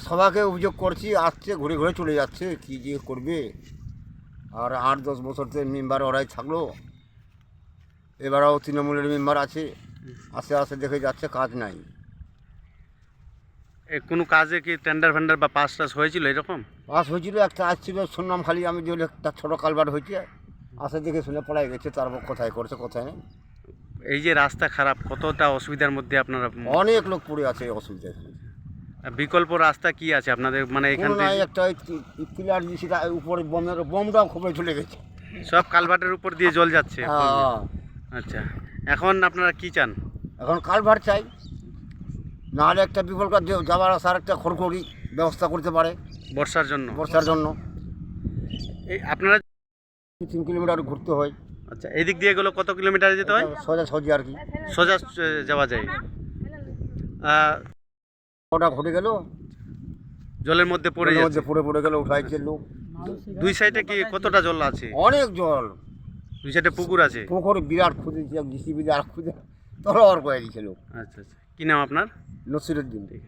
সবাইকে অভিযোগ করছি আসছে ঘুরে ঘুরে চলে যাচ্ছে কি যে করবে? আর আট দশ বছর থেকে মেম্বার ওরাই থাকল। এবারেও তৃণমূলের মেম্বার আছে আস্তে আস্তে দেখে যাচ্ছে কাজ নাই। এ, কোনো কাজে কি টেন্ডার ফেন্ডার বা পাস টাস হয়েছিল এরকম? পাস হয়েছিল একটা আসছিল শুনলাম খালি আমি যে একটা ছোটো কালবার হয়েছে। আসে দেখে শুনে পড়াই গেছে তারপর কোথায় করছে কোথায় নেই। এই যে রাস্তা খারাপ কতটা অসুবিধার মধ্যে আপনারা অনেক লোক পড়ে আছে এই অসুবিধায়। বিকল্প রাস্তা কি আছে আপনাদের? মানে এখান থেকে একটা পিলার দিয়েছি উপরে বমের বমটাও খুবই চলে গেছে। সব কালভার্টের উপর দিয়ে জল যাচ্ছে? হ্যাঁ আচ্ছা এখন আপনারা কি চান? এখন কালভার চাই। নাহলে একটা বিকল্প যাওয়ার আসার একটা খড়খড়ি ব্যবস্থা করতে পারে বর্ষার জন্য। বর্ষার জন্য। এই আপনারা তিন কিলোমিটার ঘুরতে হয়। আচ্ছা এদিক দিয়ে গেলে কত কিলোমিটার যেতে হয়? সোজা সোজা আর কি। সোজা যাওয়া যায়। ওটা ঘটে গেল? জলের মধ্যে পড়ে যাচ্ছে মধ্যে পড়ে পড়ে গেল উঠাইছে লোক দুই সাইডে কি কতটা জল আছে? অনেক জল। দুই সাইডে পুকুর আছে? পুকুর বিরাট খুঁজেছে জিসিবি আর খুঁজে তল আর করে দিয়েছে লোক আচ্ছা আচ্ছা। কি নাম আপনার? নসিরুদ্দিন। আছে।